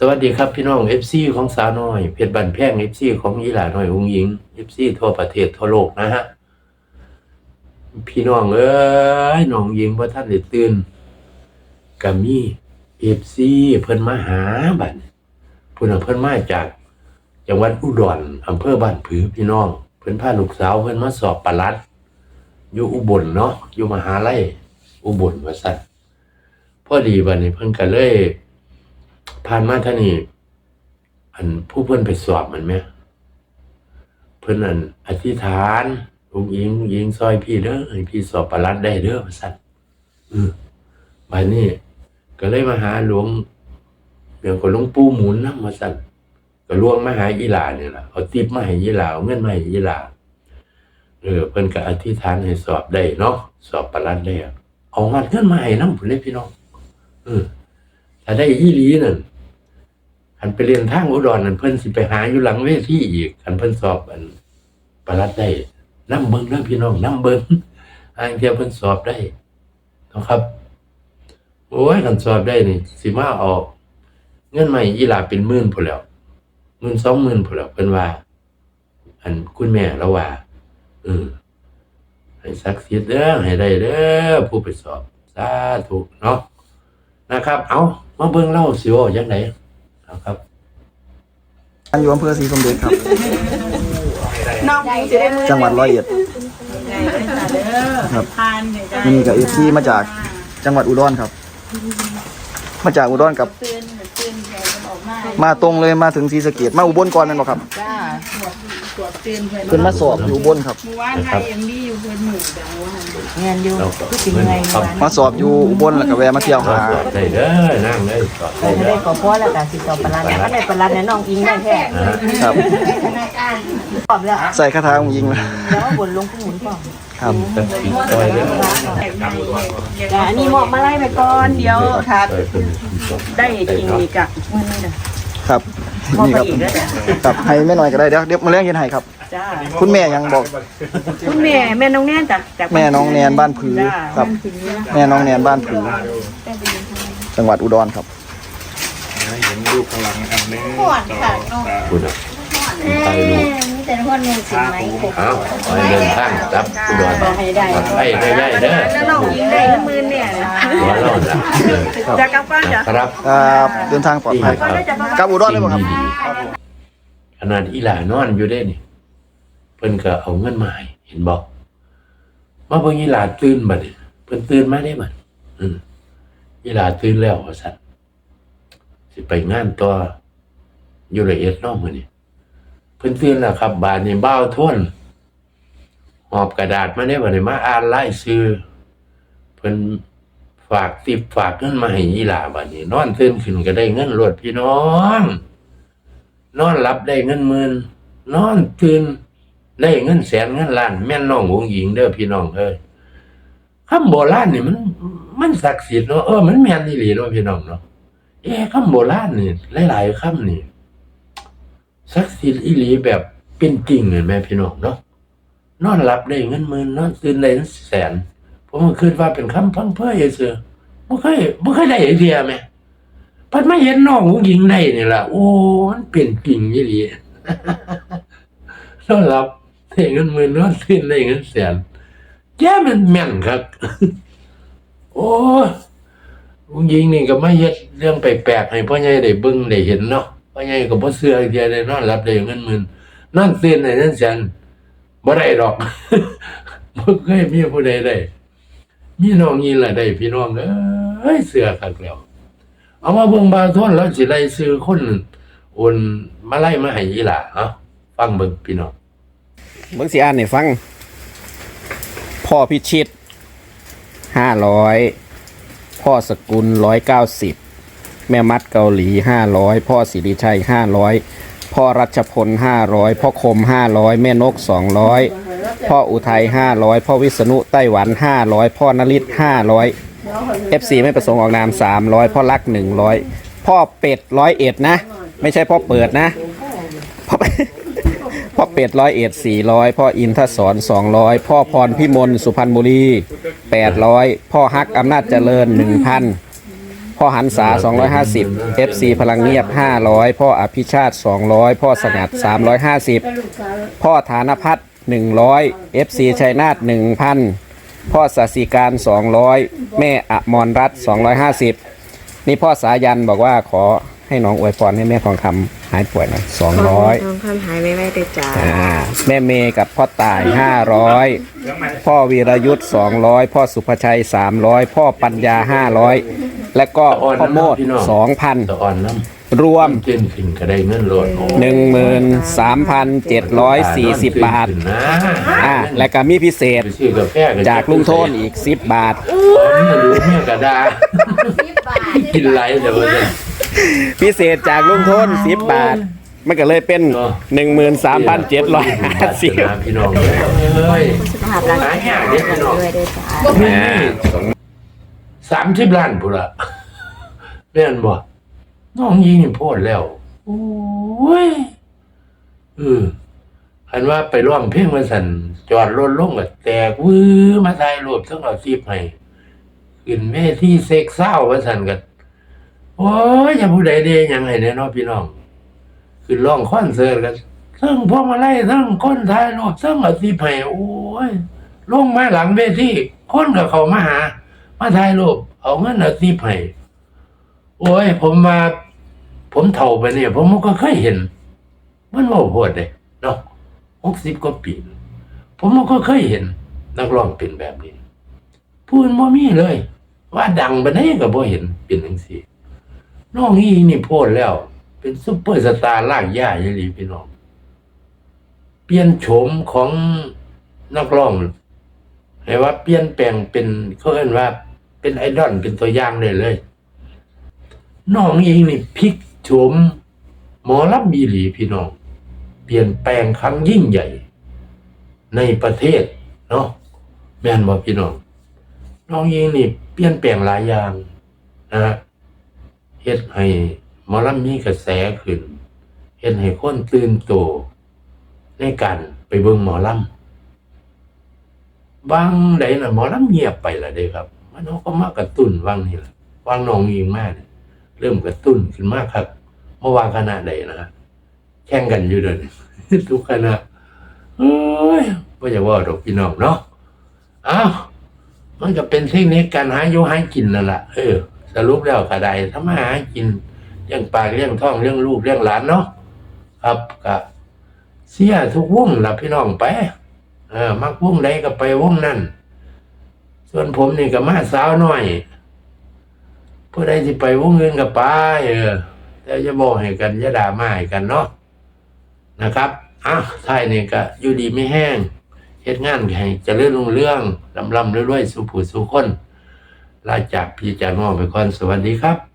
สวัสดีครับพี่น้อง FC ของสาวน้อย เพชรบันแพง FC ของอีหลาน้อยองหญิง FC ทั่วประเทศทั่วโลกนะฮะ พี่น้องเอ้ยน้องหญิงว่าท่านได้ตื่นก็มี FC เพิ่นมาหาบันเพิ่นนเพิ่นมาจากจังหวัดอุดรอำเภอบ้านผือพี่น้อง เพิ่นพาลูกสาวเพิ่นมาสอบประลัด อยู่อุบลเนาะอยู่มหาลัยอุบลว่าซั่นพอดีบัดนี้เพิ่นก็เลย ผ่านมาท่านี้อันผู้เพิ่อนไปสอบมันไหมเพิ่อนอันอธิษฐานลุงยิงลุงยิงซอยพี่เด้อให้พี่สอบประลัดได้เด้อว่าซั่นอือบัดนี้ ก็เลยมาหาหลวงเดี๋ยวก็หลวงปู่หมุนนำว่าซั่นก็ลวงมาหาอีหลานี่ยล่ะเอาติปมาให้อีหลาเอาเงินมาให้อีหลาเออเพิ่นก็อธิษฐานให้สอบได้เนาะสอบประลัดได้อะเอาเงินมาให้นำพุ่นเลยพี่น้องเออ ถ้าได้อีหลีนั่นคันไปเรียนทางอุดรนั่นเพิ่นสิไปหาอยู่หลังเวทีอีกคันเพิ่นสอบอันประลัดได้น้ำเบิงเด้อพี่น้องน้ำเบิงอ้างเทียเพิ่นสอบได้นะครับโอ้ยคันสอบได้นี่สิมาออกเงินใหม่อีหลาเป็นหมื่นพุ่นแล้วหมื่นสองหมื่นพุ่นแล้วเพิ่นว่า อันคุณแม่แล้วว่าเออให้ศักดิ์สิทธิ์เด้อให้ได้เด้อผู้ไปสอบสาธุเนาะนะครับ เอา มาเบิ่งเล่าสิว่าจังไดนะครับอันอยู่อำเภอศรีสมเด็จครับน้องจะได้มือจังหวัดร้อยเอ็ดครับทานเนี่ยจ้ะนี่กับเอฟซีมาจากจังหวัดอุดรครับ มาจากอุดรกับตื่นตื่นแขนมันออกมามาตรงเลยมาถึงศรีสะเกดมาอุบลก่อนนั่นหรอครับจ้าตรวจตรวจตื่นเพิ่นเพิ่นมาสอบอยู่อุบลครับเมื่อวานไทยเอ็มดีอยู่เพิ่นหมู่จังว่า เงินอยู่เราก็คือสิไงครับมาสอบอยู่อุบลแล้วก็แวะมาเที่ยวสอหาบได้เด้อนั่งเลยสอบเราได้จะเด้ได้อขอพ่อแล้วก็สิต่อปลาเนี่ยถ้าได้ปลาเนี่ยน้องอิงได้แค่นะฮะครับตอบแล้วใส่คาถาของยิงเลยแล้วบนลงผู้หมุนก่อนครับก็สิซอยเด้อแต่อันนี้เหมาะมาไล่ไปก่อนเดี๋ยวถ้าซอยเพิ่นสอบได้จริงอีกอะมือนี่น่ะครับเหมาะนี่ไปครับอีกแล้วจ้ะครับให้แม่หน่อยก็ได้เดี๋ยวเดี๋ยวมาเลี้ยงเย็นให้ครับ จ้า คุณแม่ยังบอก คุณแม่แม่น้องแน่นจ้ะจากแม่น้องแนนบ้านผือจ้าครับบ้านผือนะแม่น้องแนนบ้านผือ จังหวัดอุดรครับปวดค่ะน้องคุณน่ะไปลูกมีแต่คนหนึ่งสิไหมเอาไปเดินทางกลับอุดรบอกให้ได้ปลอดภัยได้ได้เด้อแล้วน้องอิงได้มือเนี่ยนะหัวเราล่ะเออจะกลับบ้านจ้ะครับครับเดินทางปลอดภัยครับกลับอุดรเลยบ่ครับขนาดอีหลานอนอยู่ได้นี่ เพิ่นก็เอาเงินมาให้เห็นบอกมาเพิ่งอีหลาตื่นบัดเพิ่นตื่นมาได้บัดอืมอีหลาตื่นแล้วว่าซั่นสิไปงานต่ออยู่ละเอียดน้องมื้อนี้เพิ่นตื่นแล้วครับบาดนี้บ้าวทวนหอบกระดาษมาได้บัดนี้มาอ่านรายชื่อเพิ่นฝากติบฝากเงินมาให้อีหลาบัดนี้ นอนตื่นขึ้นก็ได้เงินรวดพี่น้อง นอนหลับได้เงินหมื่นนอนตื่น ได้เงินแสนเงินล้านแม่นน้องหงหญิงเด้อพี่น้องเอ้ยคำโบราณนี่มัน มันศักดิ์สิทธิ์เนาะเออมันแม่นอีหลีเนาะพี่น้องเนาะเอ๊ะคำโบราณนี่หลายๆคำนี่ศักดิ์สิทธิ์อีหลีแบบเป็นจริงเห็นไหมพี่น้องเนาะนอนหลับได้เงินหมื่นนอนตื่นได้เงินแสนผมก็คิดว่าเป็นคำพังเพ้อเสือบ่เคยบ่เคยได้ไอเดียไหมพัดมาเห็นน้องผู้หญิงได้นี่ล่ะโอ้มันเป็นจริงยี่หลีต้อนรับ ได้เงินหมื่นนอนสิ้นได้เงินแสนแย่มันแม่นครับ โอ้ผู้หญิงนี่ก็ไม่เฮ็ดเรื่องแปลกๆให้พ่อใหญ่ได้เบิ่งได้เห็นเนาะพ่อใหญ่ก็บ่เชื่อเดียได้นอนรับได้เงินหมื่นนอนตื่นได้เงินแสนบ่ได้ดอกบ่เคยมีผู้ใดได้มีน้องนี่ล่ะได้พี่น้องเอ้ยเสือคักแล้วเอามาเบิ่งบาทอนแล้วสิไล่ซื้อคนโอนมาไล่มาให้อีหล่ะเอ้าฟังเบิ่งพี่น้อง เบิ่งสิอ่านให้ฟัง พ่อพิชิตห้าร้อยพ่อสกุลร้อยเก้าสิบแม่มัดเกาหลีห้าร้อยพ่อสิริชัยห้าร้อยพ่อรัชพลห้าร้อยพ่อคมห้าร้อยแม่นกสองร้อยพ่ออุทัยห้าร้อยพ่อวิษณุไต้หวันห้าร้อยพ่อนลิศห้าร้อยเอฟซีไม่ประสงค์ออกนามสามร้อยพ่อรักหนึ่งร้อยพ่อเป็ดร้อยเอ็ดนะ ไม่ใช่พ่อเปิดนะพ่อ พ่อเป็ดร้อยเอ็ดสี่ร้อยพ่ออินทศรสองร้อยพ่อพรพิมลสุพรรณบุรีแปดร้อยพ่อฮักอำนาจเจริญหนึ่งพันพ่อหันษา 250 FC พลังเงียบ 500 พ่ออภิชาติ 200 พ่อสงัด 350 พ่อฐานพัฒน์100 FC ชัยนาท1,000 พ่อสศิการ 200 แม่อมรรัตน์250 นี่พ่อสายันบอกว่าขอ ให้น้องอวยพรให้แม่ทองคำหายป่วยหน่อย200ทองคำหายไม่ไม่ได้จ้า อ่าแม่เมย์กับพ่อต่าย 500 พ่อวีรยุทธ์200 พ่อสุภชัย 300 พ่อปัญญา 500 และก็พ่อโมดตะอ่อนน้2,000รวมำเจนขึ้นก็ได้เงินโลดโอ้13,740 บาทนะอ่า และก็มีพิเศษ ไปซื้อกาแฟจากลุงโทนอีก 10 บาทมาดูเมียกระดากินไรเดี๋ยวจะ พิเศษจากลุงโทน10บาท มันก็เลยเป็น13,750พี่น้องเอ้ยสุขภาพร่างกายแข็งแรงด้วยด้วยจ้าอ่าสามสิบล้านพุ่นละแม่นบ่น้องยิงนี่โพดแล้วโอ้ยเอออันว่าไปร้องเพลงมาสั่นจอดรถลงก็แตกวื้อมาถ่ายรูปทั้งเอาซีบให้ขึ้นเวทีเซ็กเศร้ามาสั่นกัน โอ้ยอย่าผู้ใดเดหยังไงเนี่ยเนาะพี่น้องขึ้นร้องคอนเสิร์ตกันทั้งพวกมาไล่ทั้งคนถ่ายรูปทั้งเอาซีบให้โอ้ยลงมาหลังเวทีคนกับเขามาหา มาถ่ายรูปเอาเงินเอาซีบให้โอ้ย ผมมา ผมเท่าไปเนี่ย ผมก็เคยเห็น มันว่าโหดเลยเนาะหกสิบกว่าปีผมก็เคยเห็น นักร้องเป็นแบบนี้ พูดบ่มีเลย ว่าดังไปไหนก็บ่เห็นเป็นจังซี่ น้องอีนี่โพดแล้ว เป็นซุปเปอร์สตาร์ล่ากย่าอีหลีพี่น้อง เปลี่ยนโฉมของนักร้องให้ว่าเปลี่ยนแปลงเป็นเขาเอิ้นว่า เป็นไอดอลเป็นตัวอย่างได้เลย น้องเองนี่พลิกโฉมหมอลำบีหลีพี่น้อง เปลี่ยนแปลงครั้งยิ่งใหญ่ ในประเทศเนาะแม่นบ่พี่น้อง น้องเองนี่เปลี่ยนแปลงหลายอย่างนะฮะ เฮ็ดให้หมอลำมีกระแสขึ้นเฮ็ดให้คนตื่นโตในการไปเบิ่งหมอลำบางใดน่ะหมอลำเงียบไปและเด้ครับ มันเขาก็มากระตุ้นวางนี่ล่ะวางน้องเองมากเริ่มกระตุ้นขึ้นมากครับเมื่อวานคณะใดนะฮะแข่งกันอยู่เดินทุกคณะเอ้ยไม่อยากว่าดอกพี่น้องเนาะอ้าวมันก็เป็นเทคนิคการหาอยู่หากินนั่นแหละเออ สรุปแล้วก็ได้ทำมาหากินเลี้ยงปากเลี้ยงท้องเลี้ยงลูกเลี้ยงหลานเนาะครับก็เสียทุกวงล่ะพี่น้องไป เออ มักวงใดก็ไปวงนั่นส่วนผมนี่ก็มาสาวน้อยผู้ใดที่ไปวงเงินกับไปเออแต่จะบอกให้กันจะด่ามาให้กันเนาะนะครับอ้าวท้ายนี่ก็อยู่ดีไม่แห้งเฮ็ดงานให้เจริญรุ่งเรื่องลำลำเรวยๆสุผู้สุคน ลาจากพี่จากน้องไปก่อนสวัสดีครับ